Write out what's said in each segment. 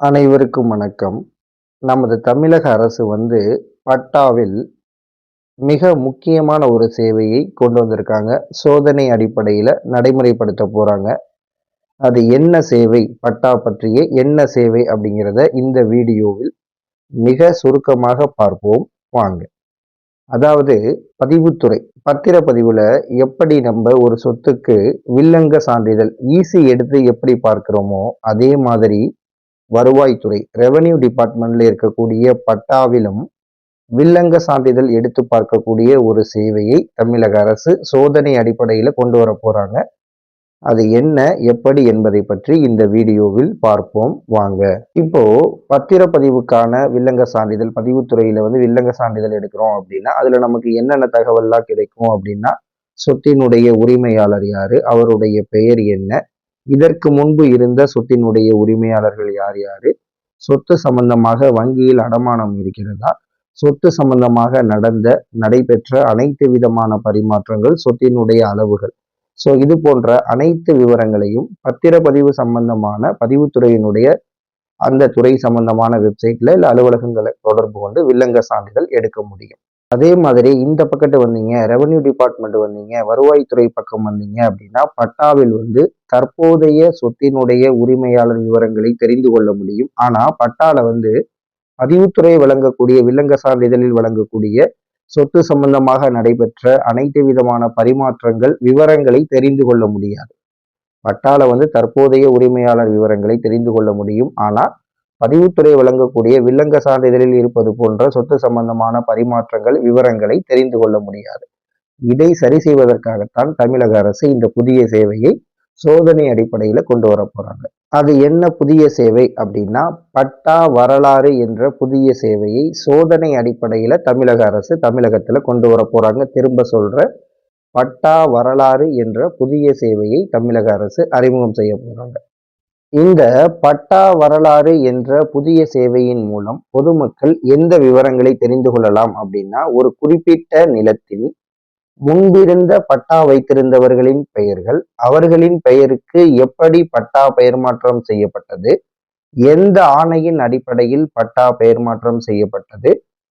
அனைவருக்கும் வணக்கம். நமது தமிழக அரசு வந்து பட்டாவில் மிக முக்கியமான ஒரு சேவையை கொண்டு வந்திருக்காங்க. சோதனை அடிப்படையில் நடைமுறைப்படுத்த போகிறாங்க அது என்ன சேவை பட்டா பற்றிய என்ன சேவை அப்படிங்கிறத இந்த வீடியோவில் மிக சுருக்கமாக பார்ப்போம். வாங்க. அதாவது பதிவுத்துறை பத்திரப்பதிவில் எப்படி நம்ம ஒரு சொத்துக்கு வில்லங்க சான்றிதழ் ஈஸி எடுத்து எப்படி பார்க்குறோமோ அதே மாதிரி வருவாய்த்துறை ரெவன்யூ டிபார்ட்மெண்ட்ல இருக்கக்கூடிய பட்டாவிலும் வில்லங்க சான்றிதழ் எடுத்து பார்க்கக்கூடிய ஒரு சேவையை தமிழக அரசு சோதனை அடிப்படையில் கொண்டு வர போறாங்க. அது என்ன எப்படி என்பதை பற்றி இந்த வீடியோவில் பார்ப்போம். வாங்க. இப்போ பத்திரப்பதிவுக்கான வில்லங்க சான்றிதழ் பதிவுத்துறையில வந்து வில்லங்க சான்றிதழ் எடுக்கிறோம் அப்படின்னா அதுல நமக்கு என்னென்ன தகவல்லாம் கிடைக்கும் அப்படின்னா சொத்தினுடைய உரிமையாளர் யாரு அவருடைய பெயர் என்ன இதற்கு முன்பு இருந்த சொத்தினுடைய உரிமையாளர்கள் யார் யாரு? சொத்து சம்பந்தமாக வங்கியில் அடமானம் இருக்கிறதா? சொத்து சம்பந்தமாக நடந்த நடைபெற்ற அனைத்து விதமான பரிமாற்றங்கள் சொத்தினுடைய அளவுகள். ஸோ இது போன்ற அனைத்து விவரங்களையும் பத்திரப்பதிவு சம்பந்தமான பதிவுத்துறையினுடைய அந்த துறை சம்பந்தமான வெப்சைட்ல இல்லை அலுவலகங்களை தொடர்பு கொண்டு வில்லங்க சான்றிதழ் எடுக்க முடியும். அதே மாதிரி இந்த பக்கத்து வந்தீங்க ரெவன்யூ டிபார்ட்மெண்ட் வந்தீங்க வருவாய்த்துறை பக்கம் வந்தீங்க அப்படின்னா பட்டாவில் வந்து தற்போதைய சொத்தினுடைய உரிமையாளர் விவரங்களை தெரிந்து கொள்ள முடியும். ஆனா பட்டால வந்து பதிவுத்துறை வழங்கக்கூடிய வில்லங்க சான்றிதழில் வழங்கக்கூடிய சொத்து சம்பந்தமாக நடைபெற்ற அனைத்து விதமான பரிமாற்றங்கள் விவரங்களை தெரிந்து கொள்ள முடியாது. பட்டால வந்து தற்போதைய உரிமையாளர் விவரங்களை தெரிந்து கொள்ள முடியும். ஆனால் பதிவுத்துறை வழங்கக்கூடிய வில்லங்க சான்றிதழில் இருப்பது போன்ற சொத்து சம்பந்தமான பரிமாற்றங்கள் விவரங்களை தெரிந்து கொள்ள முடியாது. இதை சரி செய்வதற்காகத்தான் தமிழக அரசு இந்த புதிய சேவையை சோதனை அடிப்படையில் கொண்டு வர போகிறாங்க அது என்ன புதிய சேவை அப்படின்னா பட்டா வரலாறு என்ற புதிய சேவையை சோதனை அடிப்படையில் தமிழக அரசு தமிழகத்தில் கொண்டு வர போகிறாங்க திரும்ப சொல்கிற பட்டா வரலாறு என்ற புதிய சேவையை தமிழக அரசு அறிமுகம் செய்ய போகிறாங்க இந்த பட்டா வரலாறு என்ற புதிய சேவையின் மூலம் பொதுமக்கள் எந்த விவரங்களை தெரிந்து கொள்ளலாம் அப்படின்னா ஒரு குறிப்பிட்ட நிலத்தில் முன்பிருந்த பட்டா வைத்திருந்தவர்களின் பெயர்கள் அவர்களின் பெயருக்கு எப்படி பட்டா பெயர் மாற்றம் செய்யப்பட்டது எந்த ஆணையின் அடிப்படையில் பட்டா பெயர் மாற்றம் செய்யப்பட்டது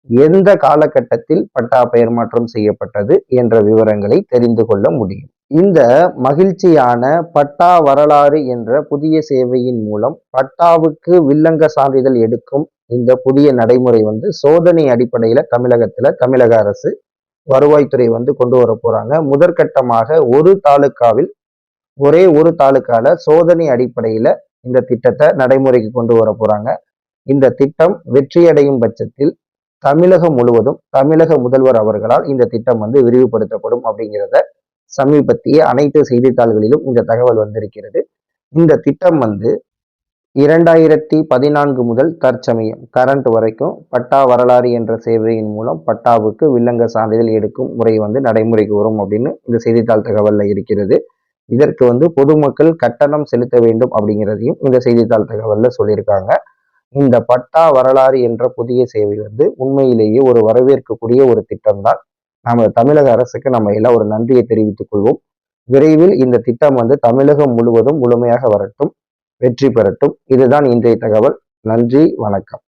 எந்த காலகட்டத்தில் பட்டா பெயர் மாற்றம் செய்யப்பட்டது என்ற விவரங்களை தெரிந்து கொள்ள முடியும். இந்த மகிழ்ச்சியான பட்டா வரலாறு என்ற புதிய சேவையின் மூலம் பட்டாவுக்கு வில்லங்க சான்றிதழ் எடுக்கும் இந்த புதிய நடைமுறை வந்து சோதனை அடிப்படையில தமிழகத்துல தமிழக அரசு வருவாய்த்துறை வந்து கொண்டு வர போறாங்க. முதற்கட்டமாக ஒரு தாலுக்காவில் ஒரே ஒரு தாலுக்கால சோதனை அடிப்படையில இந்த திட்டத்தை நடைமுறைக்கு கொண்டு வர போறாங்க. இந்த திட்டம் வெற்றியடையும் பட்சத்தில் தமிழகம் முழுவதும் தமிழக முதல்வர் அவர்களால் இந்த திட்டம் வந்து விரிவுபடுத்தப்படும் அப்படிங்கிறத சமீபத்திய அனைத்து செய்தித்தாள்களிலும் இந்த தகவல் வந்திருக்கிறது. இந்த திட்டம் வந்து இரண்டாயிரத்தி பதினான்கு முதல் தற்சமயம் கரண்ட் வரைக்கும் பட்டா வரலாறு என்ற சேவையின் மூலம் பட்டாவுக்கு வில்லங்க சான்றிதழ் எடுக்கும் முறை வந்து நடைமுறைக்கு வரும் அப்படின்னு இந்த செய்தித்தாள் தகவலில் இருக்கிறது. இதற்கு வந்து பொதுமக்கள் கட்டணம் செலுத்த வேண்டும் அப்படிங்கிறதையும் இந்த செய்தித்தாள் தகவலில் சொல்லியிருக்காங்க. இந்த பட்டா வரலாறு என்ற புதிய சேவை வந்து உண்மையிலேயே ஒரு வரவேற்கக்கூடிய ஒரு திட்டம்தான். நம்ம தமிழக அரசுக்கு நம்ம எல்லாம் ஒரு நன்றியை தெரிவித்துக் கொள்வோம். விரைவில் இந்த திட்டம் வந்து தமிழகம் முழுவதும் முழுமையாக வரட்டும். வெற்றி பெறட்டும். இதுதான் இன்றைய தகவல். நன்றி வணக்கம்.